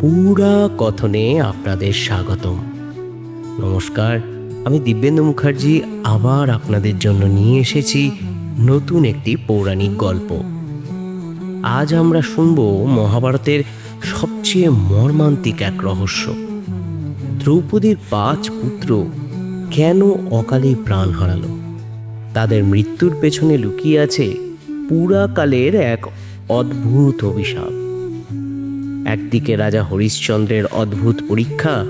পুরা কথনে আপনাদের স্বাগতম। নমস্কার, আমি দিব্যেন্দু মুখার্জি, আবার আপনাদের জন্য নিয়ে এসেছি নতুন একটি পৌরাণিক গল্প। আজ আমরা শুনব মহাভারতের সবচেয়ে মর্মান্তিক এক রহস্য। দ্রৌপদীর পাঁচ পুত্র কেন অকালে প্রাণ হারালো? তাদের মৃত্যুর পেছনে লুকিয়ে আছে পুরাকালের এক অদ্ভুত অভিশাপ। একদিকে রাজা হরিশ্চন্দ্রের অদ্ভুত পরীক্ষা,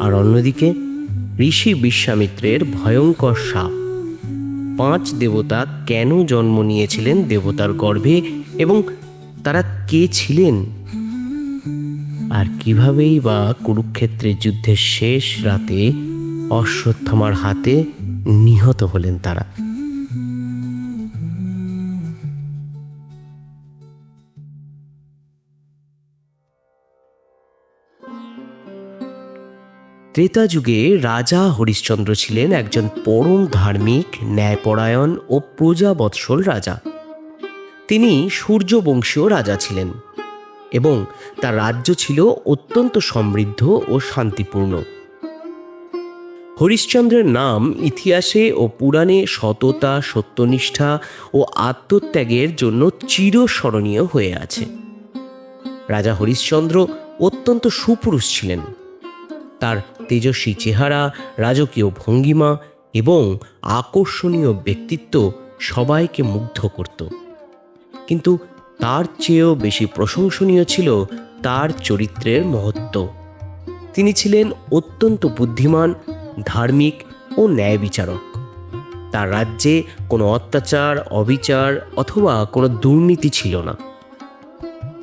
আর অন্যদিকে ঋষি বিশ্বামিত্রের ভয়ঙ্কর সাপ। পাঁচ দেবতা কেন জন্ম নিয়েছিলেন দেবতার গর্ভে এবং তারা কে ছিলেন? আর কিভাবেই বা কুরুক্ষেত্রের যুদ্ধের শেষ রাতে অশ্বত্থামার হাতে নিহত হলেন তারা? ত্রেতা যুগে রাজা হরিশ্চন্দ্র ছিলেন একজন পরম ধার্মিক, ন্যায়পরায়ণ ও প্রজাবৎসল রাজা। তিনি সূর্যবংশীয় রাজা ছিলেন এবং তার রাজ্য ছিল অত্যন্ত সমৃদ্ধ ও শান্তিপূর্ণ। হরিশ্চন্দ্রের নাম ইতিহাসে ও পুরাণে সততা, সত্যনিষ্ঠা ও আত্মত্যাগের জন্য চিরস্মরণীয় হয়ে আছে। রাজা হরিশ্চন্দ্র অত্যন্ত সুপুরুষ ছিলেন। তার তেজস্বী চেহারা, রাজকীয় ভঙ্গিমা এবং আকর্ষণীয় ব্যক্তিত্ব সবাইকে মুগ্ধ করত। কিন্তু তার চেয়েও বেশি প্রশংসনীয় ছিল তার চরিত্রের মহত্ব। তিনি ছিলেন অত্যন্ত বুদ্ধিমান, ধার্মিক ও ন্যায় বিচারক। তার রাজ্যে কোনো অত্যাচার, অবিচার অথবা কোনো দুর্নীতি ছিল না।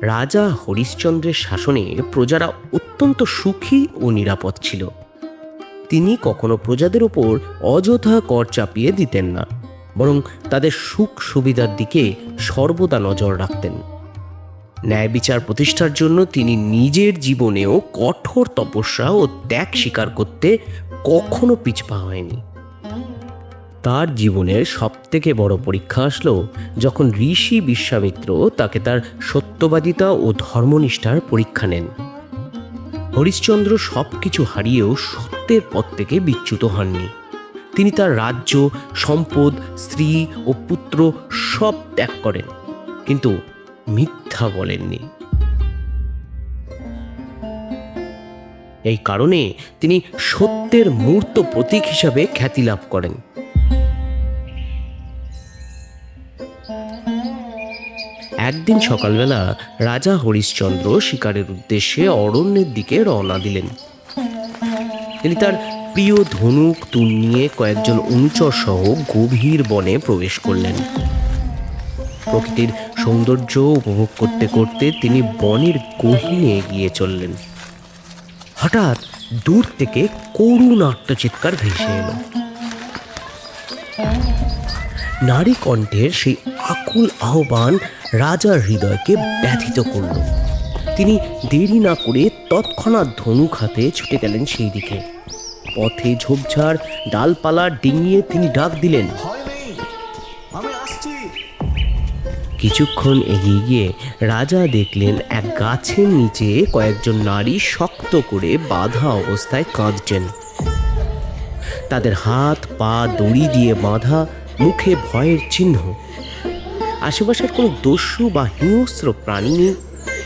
রাজা হরিশ্চন্দ্রের শাসনে প্রজারা অত্যন্ত সুখী ও নিরাপদ ছিল। তিনি কখনো প্রজাদের ওপর অযথা কর চাপিয়ে দিতেন না, বরং তাদের সুখ সুবিধার দিকে সর্বদা নজর রাখতেন। ন্যায় বিচার প্রতিষ্ঠার জন্য তিনি নিজের জীবনেও কঠোর তপস্যা ও ত্যাগ স্বীকার করতে কখনো পিছপা হয়নি। তার জীবনের সবথেকে বড় পরীক্ষা আসলো যখন ঋষি বিশ্বামিত্র তাকে তার সত্যবাদিতা ও ধর্মনিষ্ঠার পরীক্ষা নেন। হরিশ্চন্দ্র সব কিছু হারিয়েও সত্যের পথ থেকে বিচ্যুত হননি। তিনি তার রাজ্য, সম্পদ, স্ত্রী ও পুত্র সব ত্যাগ করেন, কিন্তু মিথ্যা বলেননি। এই কারণে তিনি সত্যের মূর্ত প্রতীক হিসাবে খ্যাতি লাভ করেন। একদিন সকালবেলা রাজা হরিশ্চন্দ্র শিকারের উদ্দেশ্যে অরণ্যের দিকে রওনা দিলেন। তিনি তার প্রিয় ধনুক তুল নিয়ে কয়েকজন অনুচর সহ গভীর বনে প্রবেশ করলেন। প্রকৃতির সৌন্দর্য উপভোগ করতে করতে তিনি বনের গহীনে এগিয়ে চললেন। হঠাৎ দূর থেকে করুণ আত্মচিৎকার ভেসে এলো। নারী কণ্ঠের সেই আকুল আহ্বান রাজার হৃদয়কে ব্যথিত করল। তিনি দেরি না করে তৎক্ষণাৎ ধনুক হাতে ছুটে গেলেন সেই দিকে। পথে ঝোপঝাড় ডালপালা ডিঙিয়ে তিনি ডাক দিলেন কিছুক্ষণ এগিয়ে গিয়ে রাজা দেখলেন এক গাছের নিচে কয়েকজন নারী শক্ত করে বাঁধা অবস্থায় কাঁদছেন। তাদের হাত পা দড়ি দিয়ে বাঁধা মুখে ভয়ের চিহ্ন। আশেপাশের কোনো দস্যু বা হিংস্র প্রাণী নেই।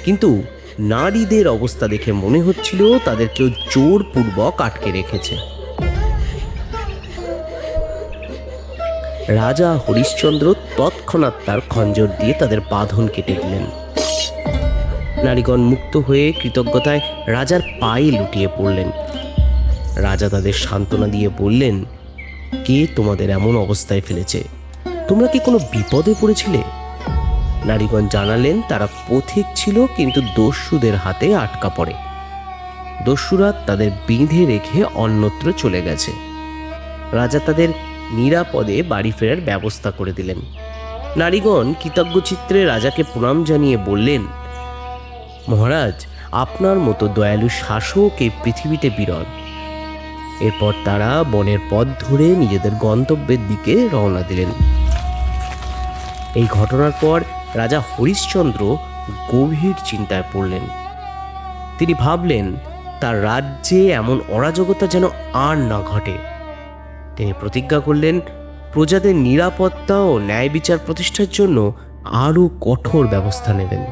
কিন্তু নারীদের অবস্থা দেখে মনে হচ্ছিল তাদের কেউ জোরপূর্বক আটকে রেখেছে। রাজা হরিশ্চন্দ্র তৎক্ষণাৎ তার খঞ্জর দিয়ে তাদের বাঁধন কেটে দিলেন। নারীগণ মুক্ত হয়ে কৃতজ্ঞতায় রাজার পায়ে লুটিয়ে পড়লেন। রাজা তাদের সান্ত্বনা দিয়ে বললেন, কে তোমাদের এমন অবস্থায় ফেলেছে? তোমরা কি কোনো বিপদে পড়েছিলে? নারীগণ জানালেন, তারা পথিক ছিল, কিন্তু দস্যুদের হাতে আটকা পড়ে। দস্যুরা তাদের বেঁধে রেখে অন্যত্র চলে গেছে। রাজা তাদের নিরাপদে বাড়ি ফেরার ব্যবস্থা করে দিলেন। নারীগণ কৃতজ্ঞচিত্রে রাজাকে প্রণাম জানিয়ে বললেন, মহারাজ, আপনার মতো দয়ালু শাসক এই পৃথিবীতে বিরল। এরপর তারা বনের পথ ধরে নিজেদের গন্তব্যের দিকে রওনা দিলেন। এই ঘটনার পর রাজা হরিশ্চন্দ্র গভীর চিন্তায় পড়লেন। তিনি ভাবলেন, তার রাজ্যে এমন অরাজকতা যেন আর না ঘটে। তিনি প্রতিজ্ঞা করলেন, প্রজাদের নিরাপত্তা ও ন্যায় বিচার প্রতিষ্ঠার জন্য আরও কঠোর ব্যবস্থা নেবেন।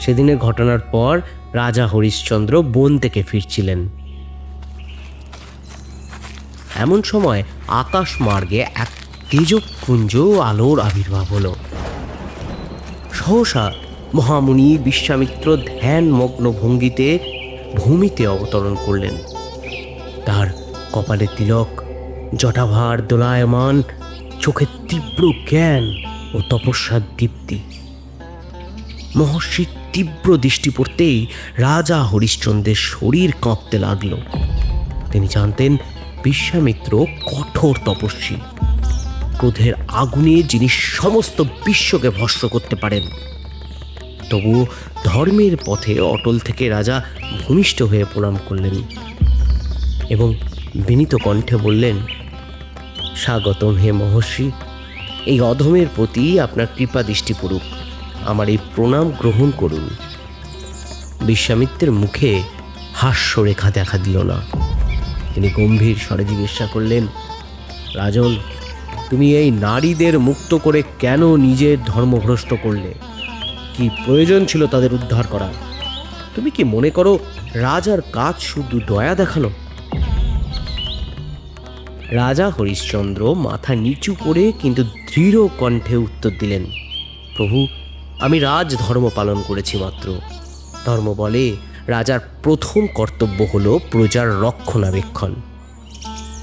সেদিনের ঘটনার পর রাজা হরিশ্চন্দ্র বন থেকে ফিরছিলেন। এমন সময় আকাশ মার্গে এক তেজপুঞ্জ আলোর আবির্ভাব হলো। সহসা মহামুনি বিশ্বামিত্র ধ্যানমগ্ন ভঙ্গিতে ভূমিতে অবতরণ করলেন। তার কপালে তিলক, জটাভার দোলায়মান, চোখে তীব্র জ্ঞান ও তপস্যার দীপ্তি। মহর্ষির তীব্র দৃষ্টি পড়তেই রাজা হরিশ্চন্দ্রের শরীর কাঁপতে লাগল। তিনি জানতেন বিশ্বামিত্র কঠোর তপস্বী। ক্রোধের আগুনে যিনি সমস্ত বিশ্বকে ভস্ম করতে পারেন। তবু ধর্মের পথে অটল থেকে রাজা ভূমিষ্ঠ হয়ে প্রণাম করলেন এবং বিনীত কণ্ঠে বললেন, স্বাগতম হে মহর্ষি। এই অধমের প্রতি আপনার কৃপা দৃষ্টি পড়ুক। আমার এই প্রণাম গ্রহণ করুন। বিশ্বামিত্রের মুখে হাস্যরেখা দেখা দিল না। তিনি গম্ভীর স্বরে জিজ্ঞাসা করলেন, রাজন তুমি এই নারীদের মুক্ত করে কেন নিজের ধর্মভ্রষ্ট করলে? কি প্রয়োজন ছিল তাদের উদ্ধার করা তুমি কি মনে করো রাজার কাজ শুধু দয়া দেখানো রাজা হরিশ্চন্দ্র মাথা নিচু করে কিন্তু দৃঢ় কণ্ঠে উত্তর দিলেন, প্রভু, আমি রাজ ধর্ম পালন করেছি মাত্র। ধর্ম বলে রাজার প্রথম কর্তব্য হলো প্রজার রক্ষণাবেক্ষণ।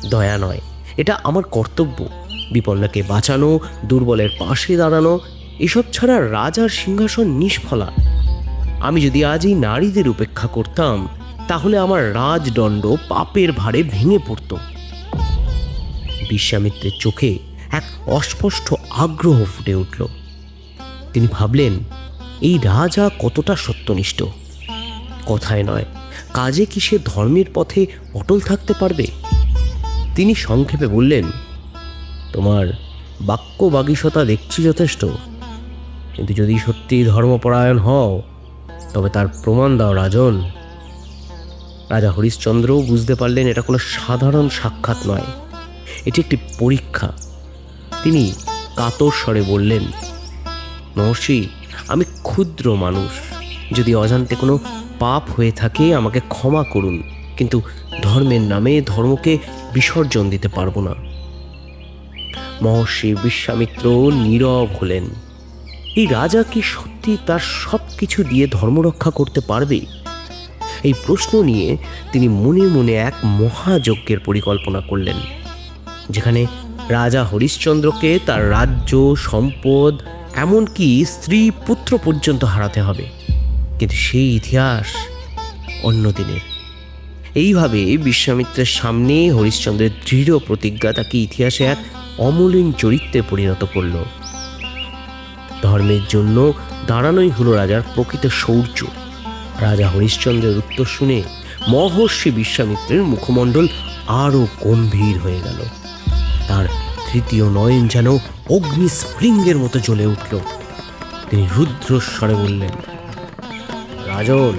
দয়া নয়, এটা আমার কর্তব্য। বিপন্নকে বাঁচানো, দুর্বলের পাশে দাঁড়ানো, এসব ছাড়া রাজার সিংহাসন নিষ্ফলা। আমি যদি আজ এই নারীদের উপেক্ষা করতাম, তাহলে আমার রাজদণ্ড পাপের ভারে ভেঙে পড়তো। বিশ্বামিত্রের চোখে এক অস্পষ্ট আগ্রহ ফুটে উঠল। তিনি ভাবলেন, এই রাজা কতটা সত্যনিষ্ঠ। কথায় নয়, কাজে কি সে ধর্মের পথে অটল থাকতে পারবে? তিনি সংক্ষেপে বললেন তোমার বাক্য বাগীশতা দেখছি যথেষ্ট। কিন্তু যদি সত্যি ধর্মপরায়ণ হও, তবে তার প্রমাণ দাও রাজন। রাজা হরিশ্চন্দ্রও বুঝতে পারলেন এটা কোনো সাধারণ সাক্ষাৎ নয়। এটি একটি পরীক্ষা। তিনি কাতর স্বরে বললেন, মহর্ষি, আমি ক্ষুদ্র মানুষ। যদি অজান্তে কোনো পাপ হয়ে থাকে, আমাকে ক্ষমা করুন। কিন্তু ধর্মের নামে ধর্মকে বিসর্জন দিতে পারব না। মহর্ষি বিশ্বামিত্র নীরব হলেন। এই রাজা কি সত্যি তার সব কিছু দিয়ে ধর্মরক্ষা করতে পারবে? এই প্রশ্ন নিয়ে তিনি মনে মনে এক মহাযজ্ঞের পরিকল্পনা করলেন, যেখানে রাজা হরিশ্চন্দ্রকে তার রাজ্য, সম্পদ, এমনকি স্ত্রী, পুত্র পর্যন্ত হারাতে হবে। কিন্তু সেই ইতিহাস অন্য দিনের। এইভাবে বিশ্বামিত্রের সামনে হরিশ্চন্দ্রের দৃঢ় প্রতিজ্ঞা তাকে ইতিহাসে এক অমলিন চরিত্রে পরিণত করল। ধর্মের জন্য দাঁড়ানোই হলো রাজার প্রকৃত শৌর্য। রাজা হরিশ্চন্দ্রের উত্তর শুনে মহর্ষি বিশ্বামিত্রের মুখমণ্ডল আরও গম্ভীর হয়ে গেল। তার তৃতীয় নয়ন যেন অগ্নিস্ফৃঙ্গের মতো জ্বলে উঠল। তিনি রুদ্রস্বরে বললেন, রাজন,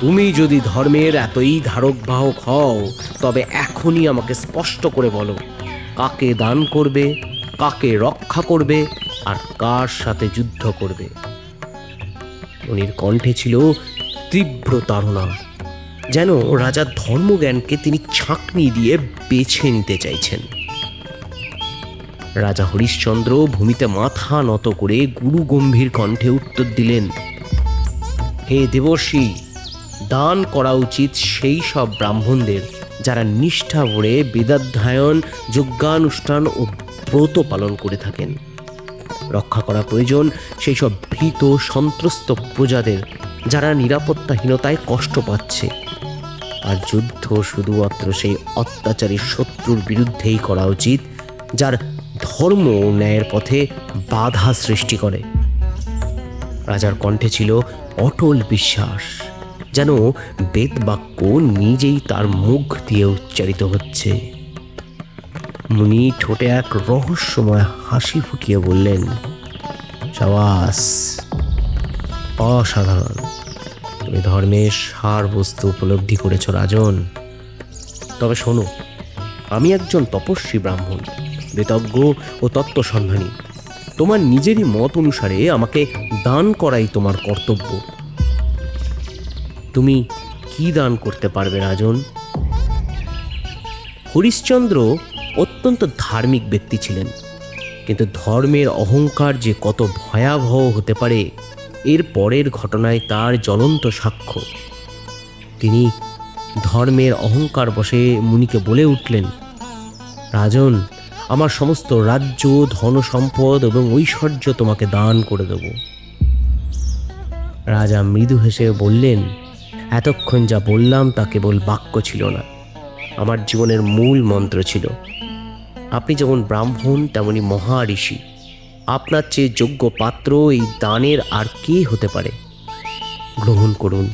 তুমি যদি ধর্মের এতই ধারক বাহক হও, তবে এখনই আমাকে স্পষ্ট করে বলো কাকে দান করবে, কাকে রক্ষা করবে আর কার সাথে যুদ্ধ করবে। উনির কণ্ঠে ছিল তীব্র তাড়না, যেন রাজার ধর্মজ্ঞানকে তিনি ছাঁকনি দিয়ে বেছে নিতে চাইছেন। রাজা হরিশ্চন্দ্র ভূমিতে মাথা নত করে গুরু গম্ভীর কণ্ঠে উত্তর দিলেন, হে দেবর্ষি, দান করা উচিত সেই সব ব্রাহ্মণদের। যারা নিষ্ঠা ভরে বেদাধ্যায়ন, যজ্ঞানুষ্ঠান ও ব্রত পালন করে থাকেন। রক্ষা করা প্রয়োজন সেই সব ভীত, সন্ত্রস্ত প্রজাদের, যারা নিরাপত্তাহীনতায় কষ্ট পাচ্ছে। আর যুদ্ধ শুধুমাত্র সেই অত্যাচারী শত্রুর বিরুদ্ধেই করা উচিত, যার ধর্ম ন্যায়ের পথে বাধা সৃষ্টি করে। রাজার কণ্ঠে ছিল অটল বিশ্বাস। যেন বেদবাক্য নিজেই তার মুখ দিয়ে উচ্চারিত হচ্ছে। মুনি ঠোঁটে এক রহস্যময় হাসি ফুটিয়ে বললেন, সাবাস, অসাধারণ। তুমি ধর্মের সার বস্তু উপলব্ধি করেছ, রাজন। তবে শোনো, আমি একজন তপস্বী ব্রাহ্মণ, বেতজ্ঞ ও তত্ত্বসন্ধানী। তোমার নিজেরই মত অনুসারে আমাকে দান করাই তোমার কর্তব্য। তুমি কি দান করতে পারবে, রাজন? হরিশ্চন্দ্র অত্যন্ত ধার্মিক ব্যক্তি ছিলেন, কিন্তু ধর্মের অহংকার যে কত ভয়াবহ হতে পারে, এর পরের ঘটনায় তার জ্বলন্ত সাক্ষ্য। তিনি ধর্মের অহংকার বসে মুনিকে বলে উঠলেন, রাজন, আমার সমস্ত রাজ্য ধন সম্পদ এবং ঐশ্বর্য তোমাকে দান করে দেব। রাজা মৃদু হেসে বললেন এতক্ষণ যা বললাম তা কেবল বাক্য ছিল না। আমার জীবনের মূল মন্ত্র ছিল, আপনি যেমন ব্রাহ্মণ, তেমনি মহা ঋষি আপনার চেয়ে যোগ্য পাত্র এই দানের আর কে হতে পারে? গ্রহণ করুন।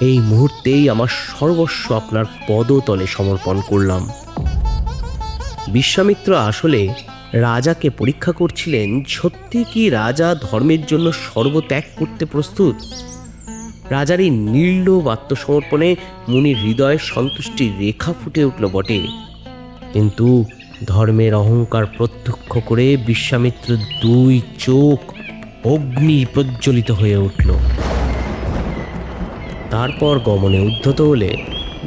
এই মুহূর্তেই আমার সর্বস্ব আপনার পদতলে সমর্পণ করলাম। বিশ্বামিত্র আসলে রাজাকে পরীক্ষা করছিলেন, সত্যি কি রাজা ধর্মের জন্য সর্বত্যাগ করতে প্রস্তুত? রাজার এই নির্লোভ আত্মসমর্পণে মুনির হৃদয়ে সন্তুষ্টির রেখা ফুটে উঠল বটে। কিন্তু ধর্মের অহংকার প্রত্যক্ষ করে বিশ্বামিত্র দুই চোখ অগ্নি প্রজ্বলিত হয়ে উঠল। তারপর গমনে উদ্ধত হলে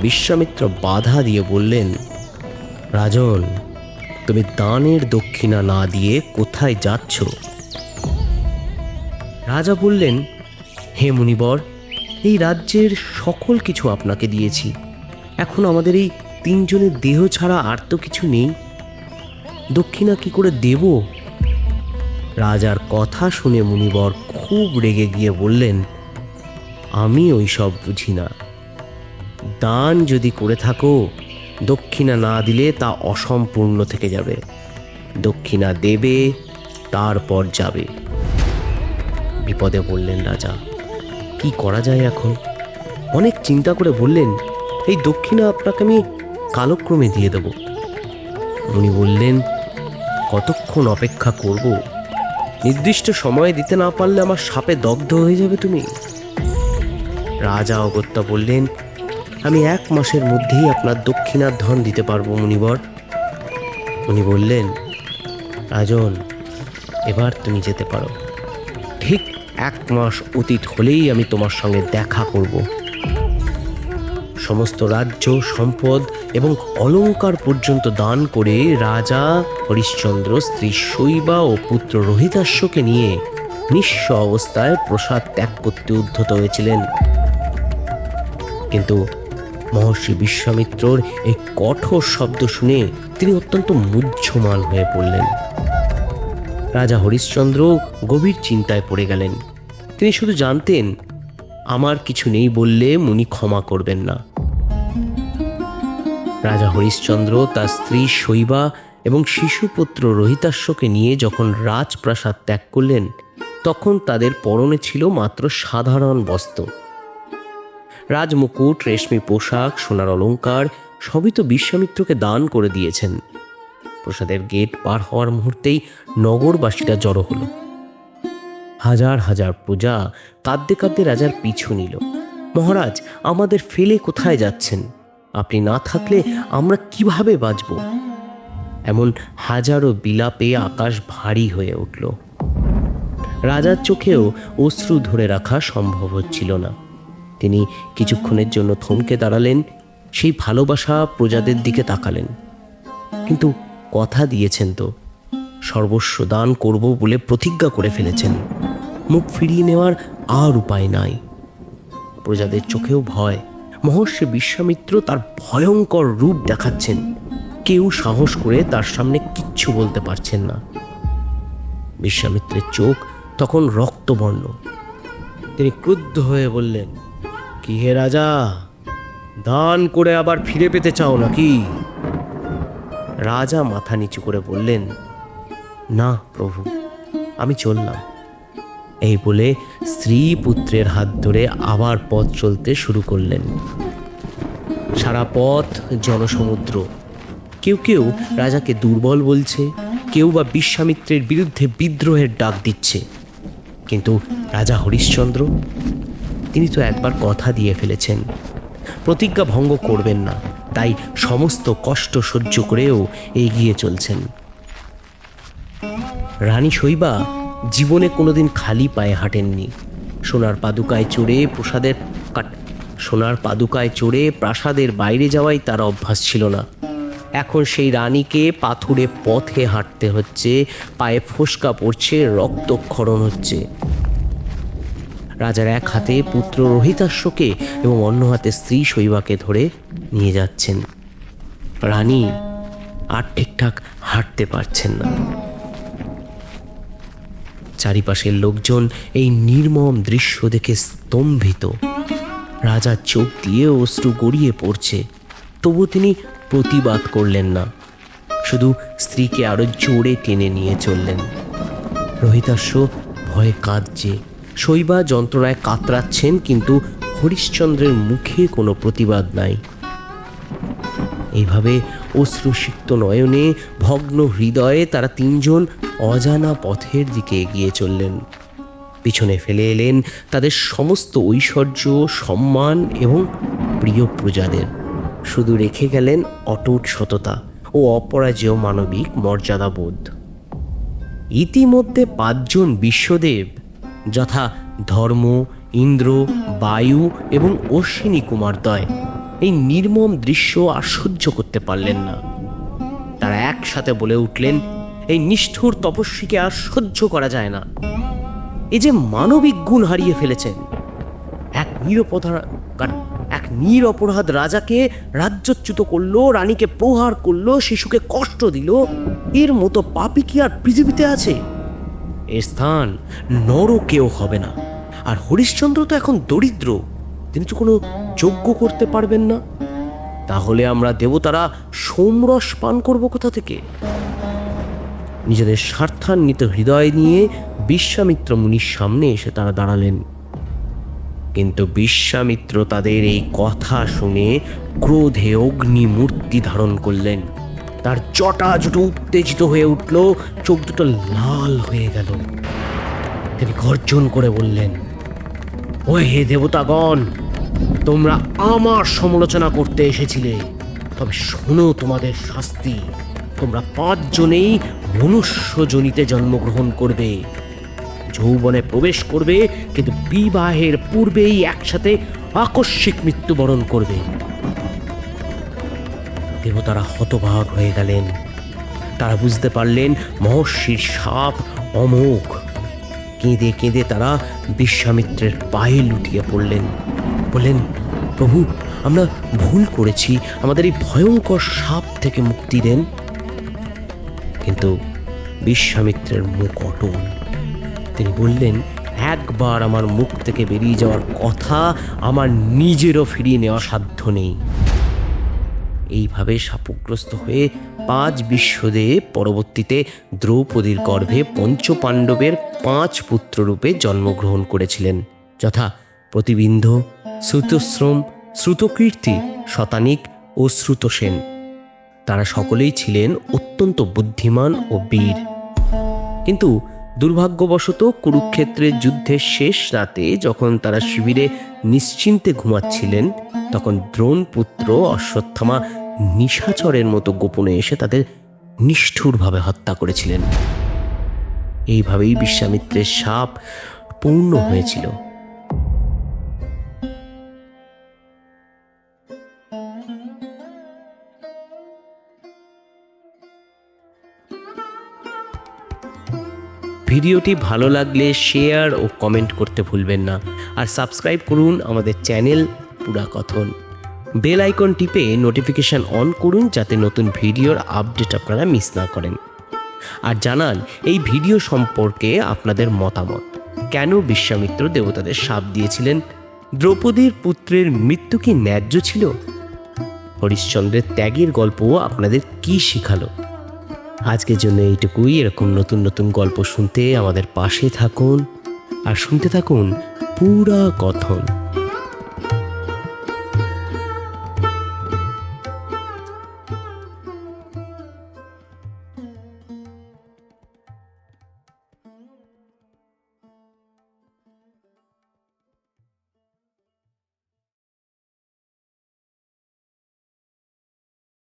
বিশ্বামিত্র বাধা দিয়ে বললেন, রাজন, তুমি দানের দক্ষিণা না দিয়ে কোথায় যাচ্ছ? রাজা বললেন, হে মুনিবর এই রাজ্যের সকল কিছু আপনাকে দিয়েছি। এখন আমাদের এই তিনজনের দেহ ছাড়া আর তো কিছু নেই। দক্ষিণা কি করে দেব? রাজার কথা শুনে মুনিবর খুব রেগে গিয়ে বললেন, আমি ওই সব বুঝি না। দান যদি করে থাকো, দক্ষিণা না দিলে তা অসম্পূর্ণ থেকে যাবে। দক্ষিণা দেবে, তারপর যাবে। বিপদে বললেন রাজা। কি করা যায় এখন? অনেক চিন্তা করে বললেন, এই দক্ষিণা আপনাকে আমি কালক্রমে দিয়ে দেব। উনি বললেন, কতক্ষণ অপেক্ষা করব? নির্দিষ্ট সময় দিতে না পারলে আমার সাপে দগ্ধ হয়ে যাবে তুমি। রাজা অগত্যা বললেন, আমি এক মাসের মধ্যেই আপনার দক্ষিণার ধন দিতে পারব, মুনিবর। উনি বললেন, রাজন, এবার তুমি যেতে পারো। ঠিক এক মাস অতীত হলেই আমি তোমার সঙ্গে দেখা করব। সমস্ত রাজ্য, সম্পদ এবং অলংকার পর্যন্ত দান করে রাজা হরিশ্চন্দ্র, স্ত্রী শৈবা ও পুত্র রোহিতাশ্বকে নিয়ে নিঃস্ব অবস্থায় প্রসাদ ত্যাগ করতে উদ্ধত হয়েছিলেন। কিন্তু মহর্ষি বিশ্বামিত্রর এই কঠোর শব্দ শুনে তিনি অত্যন্ত মুহ্যমান হয়ে পড়লেন। রাজা হরিশ্চন্দ্র গভীর চিন্তায় পড়ে গেলেন। তিনি শুধু জানতেন, আমার কিছু নেই বললে মুনি ক্ষমা করবেন না। রাজা হরিশ্চন্দ্র তার স্ত্রী শৈবা এবং শিশুপুত্র রোহিতাশ্বকে নিয়ে যখন রাজপ্রাসাদ ত্যাগ করলেন, তখন তাদের পরনে ছিল মাত্র সাধারণ বস্ত্র। রাজমুকুট, রেশমি পোশাক, সোনার অলংকার, সবই তো বিশ্বামিত্রকে দান করে দিয়েছেন। প্রসাদের গেট পার হওয়ার মুহূর্তেই নগরবাসীরা জড়ো হলো। হাজার হাজার প্রজা কাঁদতে কাঁদতে রাজার পিছু নিল। মহারাজ, আমাদের ফেলে কোথায় যাচ্ছেন? আপনি না থাকলে আমরা কীভাবে বাঁচব? এমন হাজারো বিলাপে আকাশ ভারী হয়ে উঠল। রাজার চোখেও অশ্রু ধরে রাখা সম্ভব হচ্ছিল না। তিনি কিছুক্ষণের জন্য থমকে দাঁড়ালেন, সেই ভালোবাসা প্রজাদের দিকে তাকালেন। কিন্তু কথা দিয়েছেন তো। সর্বস্ব দান করব বলে প্রতিজ্ঞা করে ফেলেছেন। মুখ ফিরিয়ে নেওয়ার আর উপায় নাই। প্রজাদের চোখেও ভয়। মহর্ষি বিশ্বামিত্র তার ভয়ঙ্কর রূপ দেখাচ্ছেন। কেউ সাহস করে তার সামনে কিচ্ছু বলতে পারছেন না। বিশ্বামিত্রের চোখ তখন রক্তবর্ণ। তিনি ক্রুদ্ধ হয়ে বললেন কি হে রাজা? দান করে আবার ফিরে পেতে চাও নাকি? রাজা মাথা নিচু করে বললেন, না, প্রভু, আমি চললাম। এই বলে স্ত্রী পুত্রের হাত ধরে আবার পথ চলতে শুরু করলেন। সারা পথ জনসমুদ্র। কেউ কেউ রাজাকে দুর্বল বলছে, কেউ বা বিশ্বামিত্রের বিরুদ্ধে বিদ্রোহের ডাক দিচ্ছে। কিন্তু রাজা হরিশ্চন্দ্র, তিনি তো একবার কথা দিয়ে ফেলেছেন, প্রতিজ্ঞা ভঙ্গ করবেন না। তাই সমস্ত কষ্ট সহ্য করেও এগিয়ে চলছেন। রানী শৈবা জীবনে কোনোদিন খালি পায়ে হাঁটেননি। সোনার পাদুকায় চড়ে প্রসাদের কাট, সোনার পাদুকায় চড়ে প্রাসাদের বাইরে যাওয়াই তার অভ্যাস ছিল না। এখন সেই রানীকে পাথুরে পথে হাঁটতে হচ্ছে, পায়ে ফোসকা পড়ছে, রক্তক্ষরণ হচ্ছে। রাজার এক হাতে পুত্র রোহিতাশ্বকে এবং অন্য হাতে স্ত্রী শৈবাকে ধরে নিয়ে যাচ্ছেন। রানী আর ঠিকঠাক হাঁটতে পারছেন না। চারিপাশের লোকজন এই নির্মম দৃশ্য দেখে স্তম্ভিত। রাজার চোখ দিয়ে অশ্রু গড়িয়ে পড়ছে তবু তিনি প্রতিবাদ করলেন না। শুধু স্ত্রীকে আরও জোরে টেনে নিয়ে চললেন। রোহিতাশ্ব ভয়ে কাঁদছে। শৈবা যন্ত্রণায় কাতরাচ্ছেন, কিন্তু হরিশ্চন্দ্রের মুখে কোনো প্রতিবাদ নাই। এইভাবে অশ্রুসিক্ত নয়নে, ভগ্ন হৃদয়ে তারা তিনজন অজানা পথের দিকে এগিয়ে চললেন। পিছনে ফেলে এলেন তাদের সমস্ত ঐশ্বর্য, সম্মান এবং প্রিয় প্রজাদের। শুধু রেখে গেলেন অটুট সততা ও অপরাজেয় মানবিক মর্যাদাবোধ। ইতিমধ্যে পাঁচজন বিশ্বদেব যথা ধর্ম, ইন্দ্র, বায়ু এবং অশ্বিনী কুমারদ্বয় এই নির্মম দৃশ্য আর সহ্য করতে পারলেন না। তারা একসাথে বলে উঠলেন, এই নিষ্ঠুর তপস্বীকে আর সহ্য করা যায় না। এই যে মানবিক গুণ হারিয়ে ফেলেছেন এক নিরপরাধ এক নিরপরাধ রাজাকে রাজ্যচ্যুত করল, রানীকে প্রহার করল, শিশুকে কষ্ট দিল, এর মতো পাপি কি আর পৃথিবীতে আছে? এর স্থান নরকেও হবে না। আর হরিশ্চন্দ্র তো এখন দরিদ্র। তিনি তো কোনো যজ্ঞ করতে পারবেন না। তাহলে আমরা দেবতারা সোমরস পান করব কোথা থেকে? নিজেদের স্বার্থান্বিত হৃদয় নিয়ে বিশ্বামিত্র মুনির সামনে এসে তারা দাঁড়ালেন। কিন্তু বিশ্বামিত্র তাদের এই কথা শুনে ক্রোধে অগ্নি মূর্তি ধারণ করলেন। তার জটা জুটো উত্তেজিত হয়ে উঠল, চোখ দুটো লাল হয়ে গেল। তিনি গর্জন করে বললেন ও হে দেবতাগণ, তোমরা আমার সমালোচনা করতে এসেছিলে। তবে শোনো তোমাদের শাস্তি। তোমরা পাঁচজনেই মনুষ্যজনিতে জন্মগ্রহণ করবে। যৌবনে প্রবেশ করবে, কিন্তু বিবাহের পূর্বেই একসাথে আকস্মিক মৃত্যুবরণ করবে। দেবতারা হতবাক হয়ে গেলেন। তারা বুঝতে পারলেন মহর্ষির সাপ অমোঘ। কেঁদে কেঁদে তারা বিশ্বামিত্রের পায়ে লুটিয়ে পড়লেন। বললেন, প্রভু, আমরা ভুল করেছি। আমাদের এই ভয়ঙ্কর সাপ থেকে মুক্তি দেন। কিন্তু বিশ্বামিত্রের মুখ অটল। তিনি বললেন, একবার আমার মুখ থেকে বেরিয়ে যাওয়ার কথা আমার নিজেরও ফিরিয়ে নেওয়া সাধ্য নেই। এইভাবে শাপগ্রস্ত হয়ে পাঁচ বিশ্বদেব পরবর্তীতে দ্রৌপদীর গর্ভে পঞ্চপাণ্ডবের পাঁচ পুত্ররূপে জন্মগ্রহণ করেছিলেন। যথা প্রতিবিন্ধ, শ্রুতশ্রম, শ্রুতকীর্তি, শতানিক ও শ্রুতসেন। তারা সকলেই ছিলেন অত্যন্ত বুদ্ধিমান ও বীর। কিন্তু দুর্ভাগ্যবশত কুরুক্ষেত্রের যুদ্ধের শেষ রাতে যখন তারা শিবিরে নিশ্চিন্তে ঘুমাচ্ছিলেন, তখন দ্রোণ পুত্র অশ্বত্থামা নিশাচরের মতো গোপনে এসে তাদের নিষ্ঠুরভাবে হত্যা করেছিলেন। এইভাবেই বিশ্বামিত্রের সাপ পূর্ণ হয়েছিল। ভিডিওটি ভালো লাগলে শেয়ার ও কমেন্ট করতে ভুলবেন না। আর সাবস্ক্রাইব করুন আমাদের চ্যানেল পুরা কথন বেল আইকন টিপে নোটিফিকেশান অন করুন যাতে নতুন ভিডিওর আপডেট আপনারা মিস না করেন। আর জানান, এই ভিডিও সম্পর্কে আপনাদের মতামত। কেন বিশ্বামিত্র দেবতাদের সাপ দিয়েছিলেন? দ্রৌপদীর পুত্রের মৃত্যু কি ন্যায্য ছিল? হরিশ্চন্দ্রের ত্যাগের গল্প আপনাদের কি শিখালো? আজকের জন্য এইটুকুই। এরকম নতুন নতুন গল্প শুনতে আমাদের পাশে থাকুন। আর শুনতে থাকুন পুরা কথন।